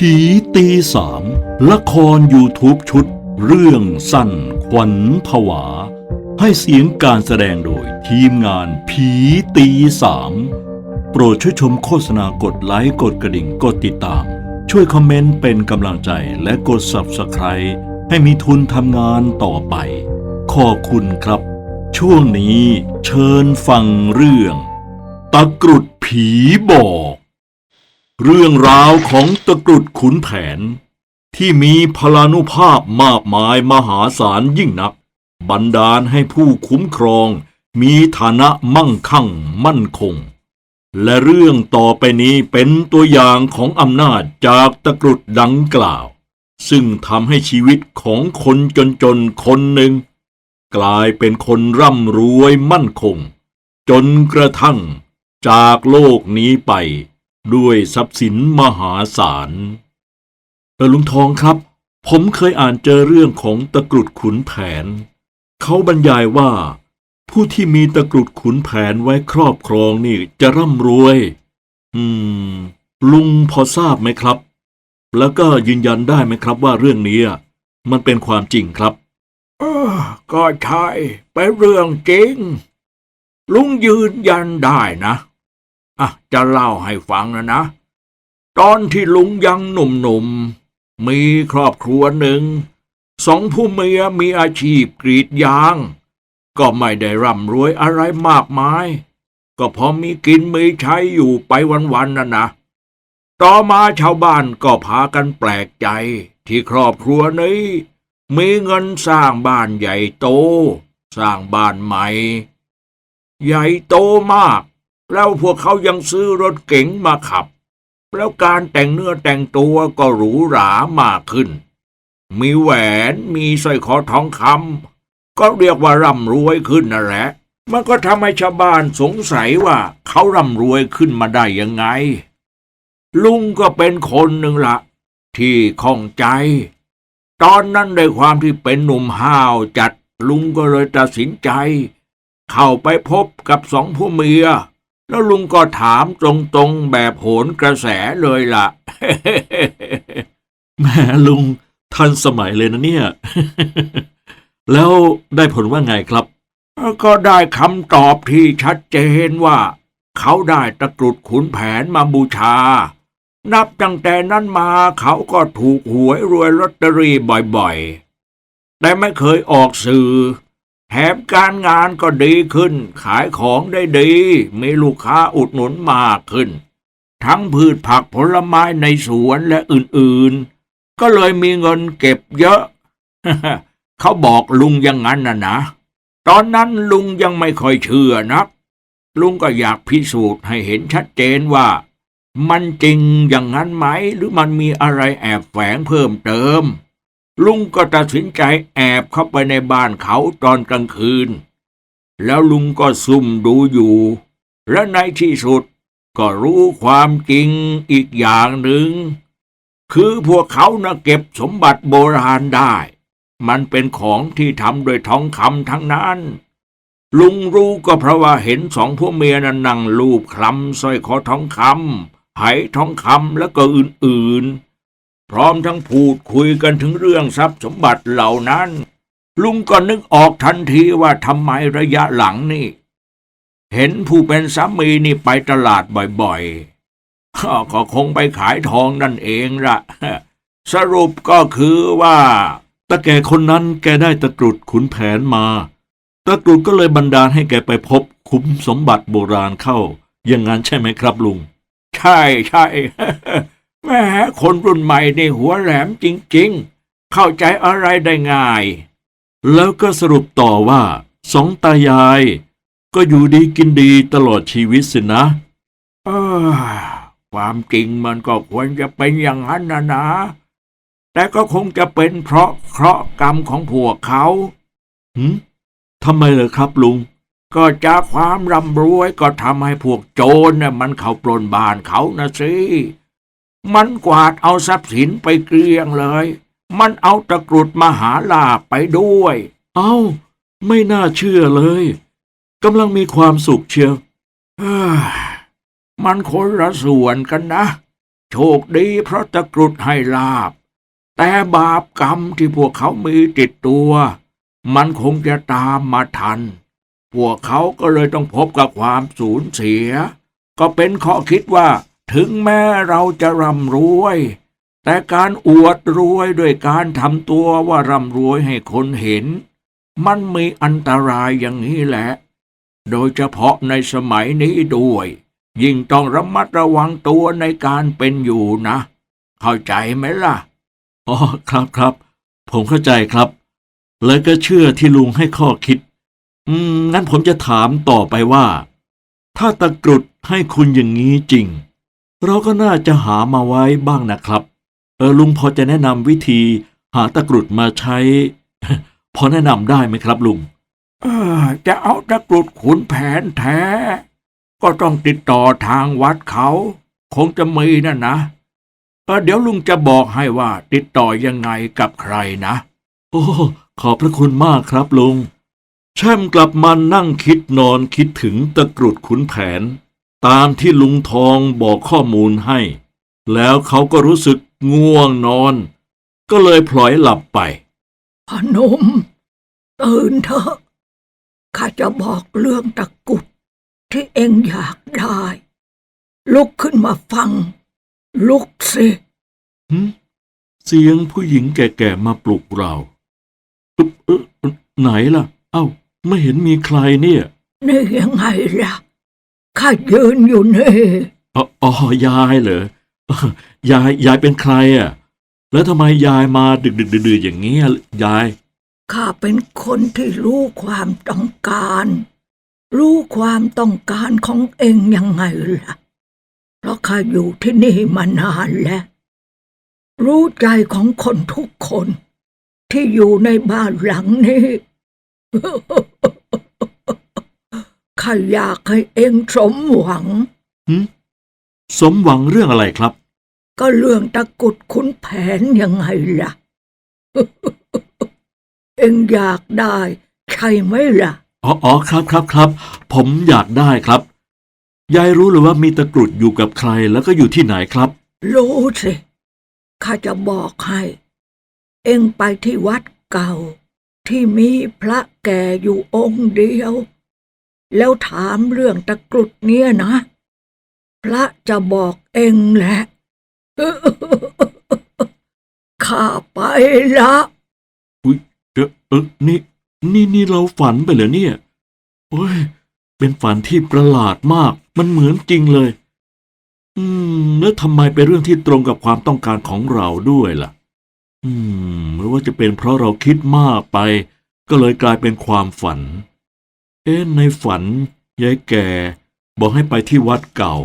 ผีตีสามละคร YouTube ชุด เรื่องสั้นขวัญผวา ให้เสียงการแสดงโดยทีมงานผีตีสามโปรดช่วยชมโฆษณากดไลค์ กดกระดิ่ง กดติดตาม ช่วยคอมเมนต์เป็นกำลังใจและกด Subscribe ให้มีทุนทำงานต่อไป ขอบคุณครับ ช่วงนี้เชิญฟังเรื่อง ตะกรุดผีบอก เรื่องราวของตะกรุดขุนแผน ที่มีพลานุภาพมากมายมหาศาลยิ่งนัก บันดาลให้ผู้คุ้มครอง มีฐานะมั่งคั่งมั่นคง และเรื่องต่อไปนี้เป็นตัวอย่างของอำนาจจากตะกรุดดังกล่าว ซึ่งทำให้ชีวิตของคนจนๆคนหนึ่ง กลายเป็นคนร่ำรวยมั่นคง จนกระทั่งจากโลกนี้ไป ด้วยทรัพย์สินมหาศาลเออลุงทองครับ ผมเคยอ่านเจอเรื่องของตะกรุดขุนแผน เขาบรรยายว่า ผู้ที่มีตะกรุดขุนแผนไว้ครอบครองนี่จะร่ำรวย อืม ลุงพอทราบไหมครับ แล้วก็ยืนยันได้ไหมครับว่าเรื่องนี้มันเป็นความจริงครับเออก็ใช่เป็นเรื่องจริง ลุงยืนยันได้นะ อะจะเล่าให้ฟังนะนะ ตอนที่ลุงยังหนุ่มๆ มีครอบครัวหนึ่ง สองผู้เมียมีอาชีพกรีดยาง ก็ไม่ได้ร่ำรวยอะไรมากมาย ก็พอมีกินมีใช้อยู่ไปวันๆน่ะนะ ต่อมาชาวบ้านก็พากันแปลกใจที่ครอบครัวนี้ มีเงินสร้างบ้านใหญ่โต สร้างบ้านใหม่ ใหญ่โตมาก แล้วพวกเขายังซื้อรถเก๋งมาขับ แล้วการแต่งเนื้อแต่งตัวก็หรูหรามากขึ้น มีแหวนมีสร้อยคอทองคำก็เรียกว่าร่ำรวยขึ้นนั่นแหละ มันก็ทำให้ชาวบ้านสงสัยว่าเขาร่ำรวยขึ้นมาได้ยังไง ลุงก็เป็นคนหนึ่งละที่ข้องใจ ตอนนั้นด้วยความที่เป็นหนุ่มห้าวจัดลุงก็เลยตัดสินใจ เข้าไปพบกับสองผู้เมีย แล้วลุงก็ถามตรงๆแบบโหนกระแสเลยล่ะ แหมลุงทันสมัยเลยนะเนี่ย แล้วได้ผลว่าไงครับ ก็ได้คำตอบที่ชัดเจนว่า เขาได้ตะกรุดขุนแผนมาบูชา นับตั้งแต่นั้นมาเขาก็ถูกหวยรวยลอตเตอรี่บ่อยๆ แต่ไม่เคยออกสื่อ แถมการงานก็ดีขึ้น ขายของได้ดี มีลูกค้าอุดหนุนมากขึ้น ทั้งพืชผักผลไม้ในสวนและอื่นๆ ก็เลยมีเงินเก็บเยอะ เขาบอกลุงอย่างนั้นนะนะ ตอนนั้นลุงยังไม่ค่อยเชื่อนัก ลุงก็อยากพิสูจน์ให้เห็นชัดเจนว่า มันจริงอย่างนั้นไหม หรือมันมีอะไรแอบแฝงเพิ่มเติม ลุงก็ตัดสินใจแอบเข้าไปในบ้านเขาตอนกลางคืน แล้วลุงก็ซุ่มดูอยู่ และในที่สุดก็รู้ความจริงอีกอย่างหนึ่ง คือพวกเขานะเก็บสมบัติโบราณได้ มันเป็นของที่ทำโดยทองคำทั้งนั้น ลุงรู้ก็เพราะว่าเห็นสองพวกเมียนั้นนั่งลูบคลำสร้อยคอทองคำไหทองคำแล้วก็อื่นๆ พร้อมทั้งพูดคุยกันถึงเรื่องทรัพย์สมบัติเหล่านั้น ลุงก็นึกออกทันทีว่าทำไมระยะหลังนี่ เห็นผู้เป็นสามีนี่ไปตลาดบ่อยๆ ก็คงไปขายทองนั่นเองละสรุปก็คือว่าตาแก่คนนั้นแกได้ตะกรุดขุนแผนมาตะกรุดก็เลยบันดาลให้แกไปพบคุ้มสมบัติโบราณเข้า อย่างนั้นใช่ไหมครับลุง ใช่ใช่ แม่คนรุ่นใหม่ในหัวแหลมจริงๆ เข้าใจอะไรได้ง่าย แล้วก็สรุปต่อว่าสองตายาย ก็อยู่ดีกินดีตลอดชีวิตสินะอความจริงมันก็ควรจะเป็นอย่างนั้นนะนะ แต่ก็คงจะเป็นเพราะเคราะห์กรรมของพวกเขาหืมทำไมเหรอครับลุง ก็จากความร่ำรวยก็ทำให้พวกโจรน่ะมันเขาปล้นบ้านเขานะสิ มันกวาดเอาทรัพย์สินไปเกลี้ยงเลย มันเอาตะกรุดมหาลาภไปด้วย เอ้า ไม่น่าเชื่อเลยกำลังมีความสุขเชียวเฮ้ยมันคนละส่วนกันนะ โชคดีเพราะตะกรุดให้ลาบ แต่บาปกรรมที่พวกเขามีติดตัว มันคงจะตามมาทัน พวกเขาก็เลยต้องพบกับความสูญเสีย ก็เป็นข้อคิดว่า ถึงแม้เราจะร่ำรวย แต่การอวดรวยด้วยการทำตัวว่าร่ำรวยให้คนเห็น มันมีอันตรายอย่างนี้แหละ โดยเฉพาะในสมัยนี้ด้วย ยิ่งต้องระมัดระวังตัวในการเป็นอยู่นะ เข้าใจไหมล่ะ อ๋อครับครับ ผมเข้าใจครับ แล้วก็เชื่อที่ลุงให้ข้อคิด อืม งั้นผมจะถามต่อไปว่า ถ้าตะกรุดให้คุณอย่างนี้จริง เราก็น่าจะหามาไว้บ้างนะครับ เออลุงพอจะแนะนำวิธีหาตะกรุดมาใช้ พอแนะนำได้ไหมครับลุงเออจะเอาตะกรุดขุนแผนแท้ ก็ต้องติดต่อทางวัดเขา คงจะมีนะนะเออเดี๋ยวลุงจะบอกให้ว่าติดต่อยังไงกับใครนะ โอ้ขอบพระคุณมากครับลุงแช่มกลับมานั่งคิดนอนคิดถึงตะกรุดขุนแผน ตามที่ลุงทองบอกข้อมูลให้ แล้วเขาก็รู้สึกง่วงนอน ก็เลยพลอยหลับไปพนม ตื่นเถอะข้าจะบอกเรื่องตะกรุดที่เองอยากได้ ลุกขึ้นมาฟัง ลุกสิหึเสียงผู้หญิงแก่ๆมาปลุกเราอึ๊บเอ๊ะไหนล่ะ เอ้า ไม่เห็นมีใครเนี่ย นี่ยังไงล่ะ ข้ายืนอยู่นี่อ๋ออ๋อยายเหรอยายยายเป็นใครอะ แล้วทำไมยายมาดึกดึกๆดื่นๆอย่างเงี้ยยาย ข้าเป็นคนที่รู้ความต้องการ รู้ความต้องการของเองยังไงล่ะ เพราะข้าอยู่ที่นี่มานานแล้ว รู้ใจของคนทุกคน ที่อยู่ในบ้านหลังนี้ ข้าอยากให้เองสมหวังสมหวังเรื่องอะไรครับ ก็เรื่องตะกรุดขุนแผนยังไงล่ะ เอ็งอยากได้ใช่ไหมล่ะ อ๋ออ๋อครับครับครับ ผมอยากได้ครับ ยายรู้หรือว่ามีตะกรุดอยู่กับใครแล้วก็อยู่ที่ไหนครับ รู้สิข้าจะบอกให้ เอ็งไปที่วัดเก่า ที่มีพระแก่อยู่องค์เดียว แล้วถามเรื่องตะกรุดเนี่ยนะ พระจะบอกเองแหละ ข้าไปละอุ้ยเออเออนี่นี่นี่เราฝันไปเหรอเนี่ยโอ้ยเป็นฝันที่ประหลาดมาก มันเหมือนจริงเลย อืม แล้วทำไมเป็นเรื่องที่ตรงกับความต้องการของเราด้วยล่ะ อืมหรือว่าจะเป็นเพราะเราคิดมากไป ก็เลยกลายเป็นความฝัน เอ๊ะในฝันยายแก่ บอกให้ไปที่วัดเก่า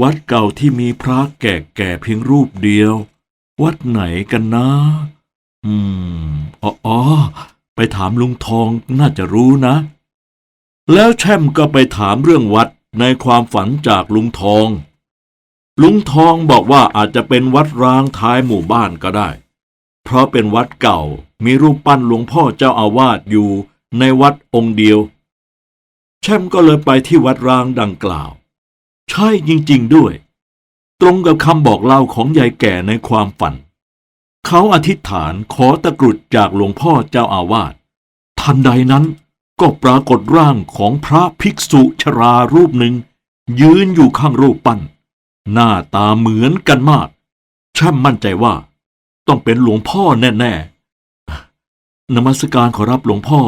วัดเก่าที่มีพระแก่ๆเพียงรูปเดียว วัดไหนกันนะ อืมอ๋อออไปถามลุงทองน่าจะรู้นะ แล้วแช่มก็ไปถามเรื่องวัดในความฝันจากลุงทอง ลุงทองบอกว่าอาจจะเป็นวัดร้างท้ายหมู่บ้านก็ได้ เพราะเป็นวัดเก่ามีรูปปั้นหลวงพ่อเจ้าอาวาสอยู่ในวัดองค์เดียว แช่มก็เลยไปที่วัดร้างดังกล่าว ใช่จริงๆด้วย ตรงกับคำบอกเล่าของยายแก่ในความฝัน เขาอธิษฐานขอตะกรุดจากหลวงพ่อเจ้าอาวาสทันใดนั้นก็ปรากฏร่างของพระภิกษุชรารูปหนึ่ง ยืนอยู่ข้างรูปปั้น หน้าตาเหมือนกันมากช่ำมั่นใจว่า ต้องเป็นหลวงพ่อแน่ ๆนมัสการขอรับหลวงพ่อ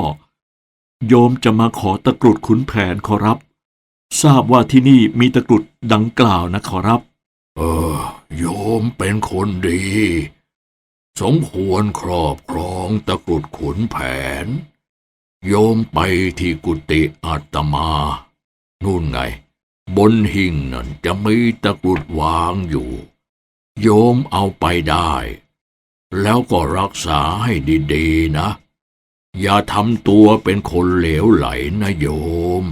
โยมจะมาขอตะกรุดขุนแผนขอรับ ทราบว่าที่นี่มีตะกรุดดังกล่าวนะขอรับ เออ โยมเป็นคนดี สมควรครอบครองตะกรุดขุนแผน โยมไปที่กุฏิอาตมา นู่นไง บนหิ่งนั่นจะมีตะกรุดวางอยู่ โยมเอาไปได้ แล้วก็รักษาให้ดีๆนะ อย่าทำตัวเป็นคนเหลวไหลนะโยม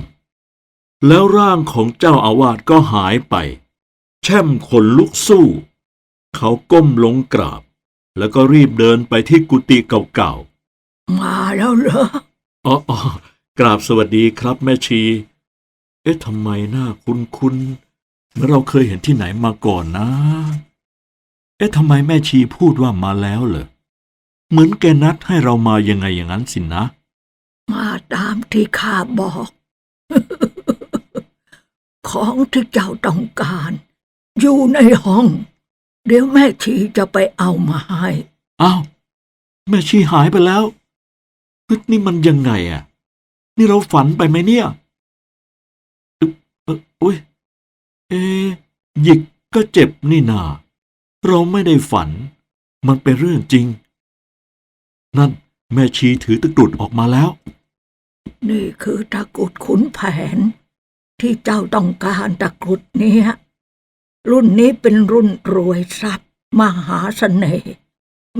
แล้วร่างของเจ้าอาวาสก็หายไป แช่มขนลุกสู้ เขาก้มลงกราบ แล้วก็รีบเดินไปที่กุฏิเก่ามาแล้วเหรอๆอ๋ออ๋อกราบสวัสดีครับแม่ชี เอ๊ะทำไมหน้าคุ้นคุ้นเหมื่อนเราเคยเห็นที่ไหนมาก่อนนะ เอ๊ะทำไมแม่ชีพูดว่ามาแล้วเหรอ เหมือนแกนัดให้เรามายังไงอย่างนั้นสินะ มาตามที่ข้าบอก ของที่เจ้าต้องการ อยู่ในห้อง เดี๋ยวแม่ชีจะไปเอามาให้อ้าวแม่ชีหายไปแล้วเฮ้ยนี่มันยังไงอะ นี่เราฝันไปไหมเนี่ยอึ๊บเอ่ออุ้ยเอะหยิกก็เจ็บนี่นา เราไม่ได้ฝัน มันเป็นเรื่องจริง นั่น แม่ชีถือตะกรุดออกมาแล้ว นี่คือตะกรุดขุนแผน ที่เจ้าต้องการตะกรุดนี้รุ่นนี้เป็นรุ่นรวยทรัพย์ มหาเสน่ห์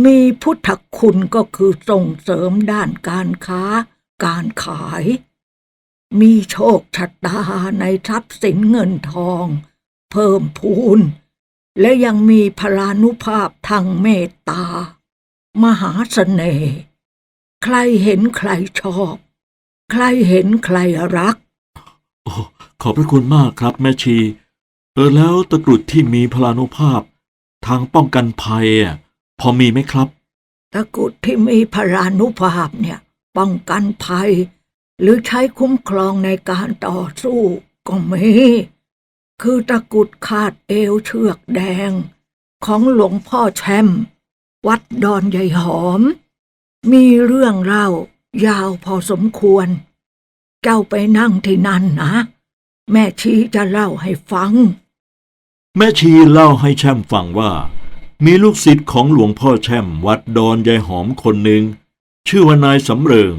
มีพุทธคุณก็คือส่งเสริมด้านการค้า การขาย มีโชคชะตาในทรัพย์สินเงินทอง เพิ่มพูน และยังมีพลานุภาพทางเมตตา มหาเสน่ห์ใครเห็นใครชอบ ใครเห็นใครรัก โอ้ขอบพระคุณมากครับ แม่ชี เออแล้วตะกรุดที่มีพลานุภาพ ทางป้องกันภัยอะพอมีไหมครับ ตะกรุดที่มีพลานุภาพเนี่ย ป้องกันภัย หรือใช้คุ้มครองในการต่อสู้ก็มีคือตะกรุดคาดเอวเชือกแดง ของหลวงพ่อแชมป์ วัดดอนใหญ่หอม มีเรื่องเล่ายาวพอสมควร เจ้าไปนั่งที่นั่นนะ แม่ชีจะเล่าให้ฟัง แม่ชีเล่าให้แช่มฟังว่า มีลูกศิษย์ของหลวงพ่อแช่มวัดดอนยายหอมคนหนึ่งชื่อว่านายสำเริง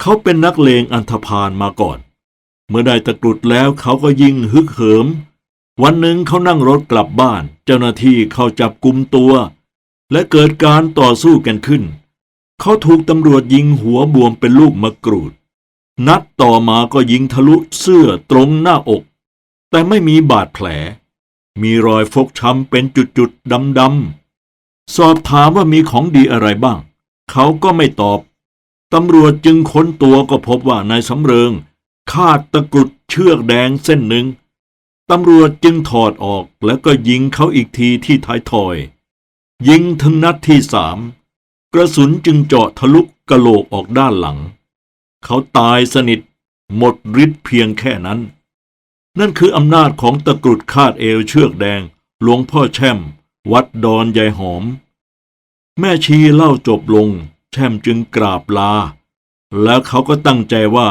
เขาเป็นนักเลงอันธพาลมาก่อน เมื่อได้ตะกรุดแล้วเขาก็ยิ่งฮึกเหิม วันหนึ่งเขานั่งรถกลับบ้าน เจ้าหน้าที่เข้าจับกุมตัว และเกิดการต่อสู้กันขึ้น เขาถูกตำรวจยิงหัวบวมเป็นลูกมะกรูด นัดต่อมาก็ยิงทะลุเสื้อตรงหน้าอก แต่ไม่มีบาดแผล มีรอยฟกช้ำเป็นจุดๆดำๆ สอบถามว่ามีของดีอะไรบ้าง เขาก็ไม่ตอบ ตำรวจจึงค้นตัวก็พบว่านายสำเริงคาดตะกรุดเชือกแดงเส้นหนึ่งตำรวจจึงถอดออกแล้วก็ยิงเขาอีกทีที่ท้ายทอย ยิงถึงนัดที่สามกระสุนจึงเจาะทะลุกะโหลกออกด้านหลัง เขาตายสนิทหมดฤทธิ์เพียงแค่นั้น นั่นคืออำนาจของตะกรุดคาดเอวเชือกแดง หลวงพ่อแช่ม วัดดอนยายหอม แม่ชีเล่าจบลง แช่มจึงกราบลา แล้วเขาก็ตั้งใจว่า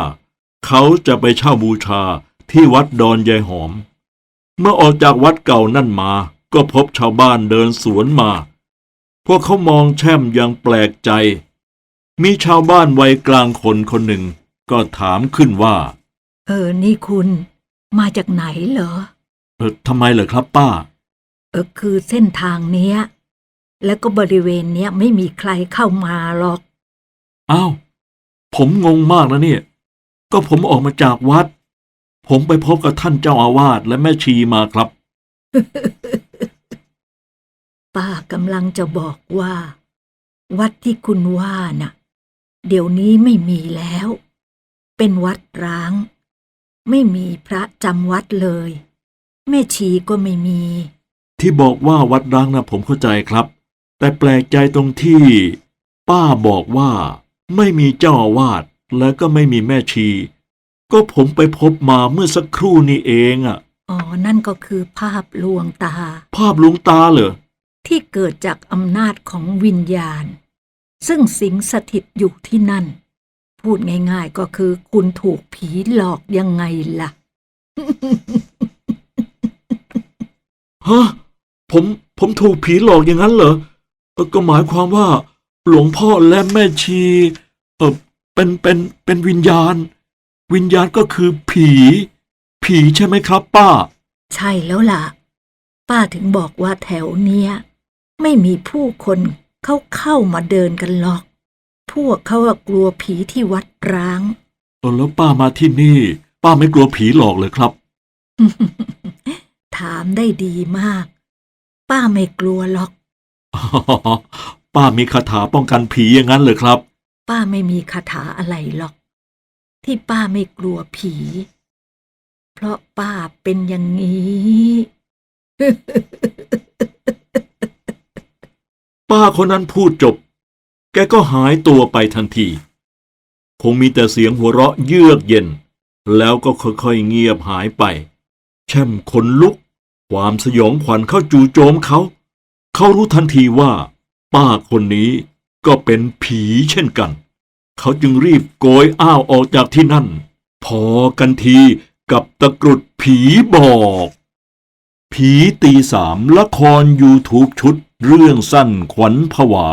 เขาจะไปเช่าบูชาที่วัดดอนยายหอม เมื่อออกจากวัดเก่านั่นมาก็พบชาวบ้านเดินสวนมา พวกเขามองแช่มอย่างแปลกใจ มีชาวบ้านวัยกลางคนคนหนึ่ง ก็ถามขึ้นว่า เออ นี่คุณมาจากไหนเหรอ เออทำไมเหรอครับป้า เออ คือเส้นทางเนี้ย แล้วก็บริเวณเนี้ยไม่มีใครเข้ามาหรอก อ้าว ผมงงมากนะเนี่ย ก็ผมออกมาจากวัด ผมไปพบกับท่านเจ้าอาวาสและแม่ชีมาครับ ป้ากำลังจะบอกว่า วัดที่คุณว่าน่ะ เดี๋ยวนี้ไม่มีแล้ว เป็นวัดร้าง ไม่มีพระจำวัดเลย แม่ชีก็ไม่มี ที่บอกว่าวัดร้างนะผมเข้าใจครับ แต่แปลกใจตรงที่ ป้าบอกว่า ไม่มีเจ้าอาวาสและก็ไม่มีแม่ชี ก็ผมไปพบมาเมื่อสักครู่นี้เองอะอ๋อ นั่นก็คือภาพลวงตา ภาพหลวงตาเหรอ ที่เกิดจากอำนาจของวิญญาณ ซึ่งสิงสถิตอยู่ที่นั่น พูดง่ายๆก็คือคุณถูกผีหลอกยังไงล่ะฮะผมผมถูกผีหลอกอย่างนั้นเหรอเออก็หมายความว่า หลวงพ่อและแม่ชีเออเป็นเป็นเป็นวิญญาณ วิญญาณก็คือผี ผีใช่ไหมครับ ป้า ใช่แล้วล่ะ ป้าถึงบอกว่าแถวเนี้ย ไม่มีผู้คนเขาเข้ามาเดินกันหรอก พวกเขาอะกลัวผีที่วัดร้างเออแล้วป้ามาที่นี่ ป้าไม่กลัวผีหลอกเลยครับ ถามได้ดีมาก ป้าไม่กลัวหรอก ป้ามีคาถาป้องกันผีอย่างนั้นเลยครับ ป้าไม่มีคาถาอะไรหรอก ที่ป้าไม่กลัวผี เพราะป้าเป็นอย่างนี้ ป้าคนนั้นพูดจบ แกก็หายตัวไปทันที คงมีแต่เสียงหัวเราะเยือกเย็น แล้วก็ค่อยๆเงียบหายไป แช่มขนลุก ความสยองขวัญเข้าจู่โจมเขา เขารู้ทันทีว่า ป้าคนนี้ก็เป็นผีเช่นกัน เขาจึงรีบโกยอ้าวออกจากที่นั่น พอกันทีกับตะกรุดผีบอก ผีตีสามละคร YouTube ชุด เรื่องสั้นขวัญผวา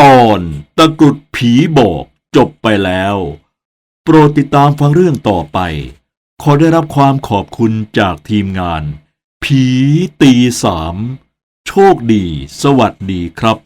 ตอนตะกรุดผีบอกจบไปแล้ว โปรดติดตามฟังเรื่องต่อไป ขอได้รับความขอบคุณจากทีมงาน ผีตีสาม โชคดี สวัสดีครับ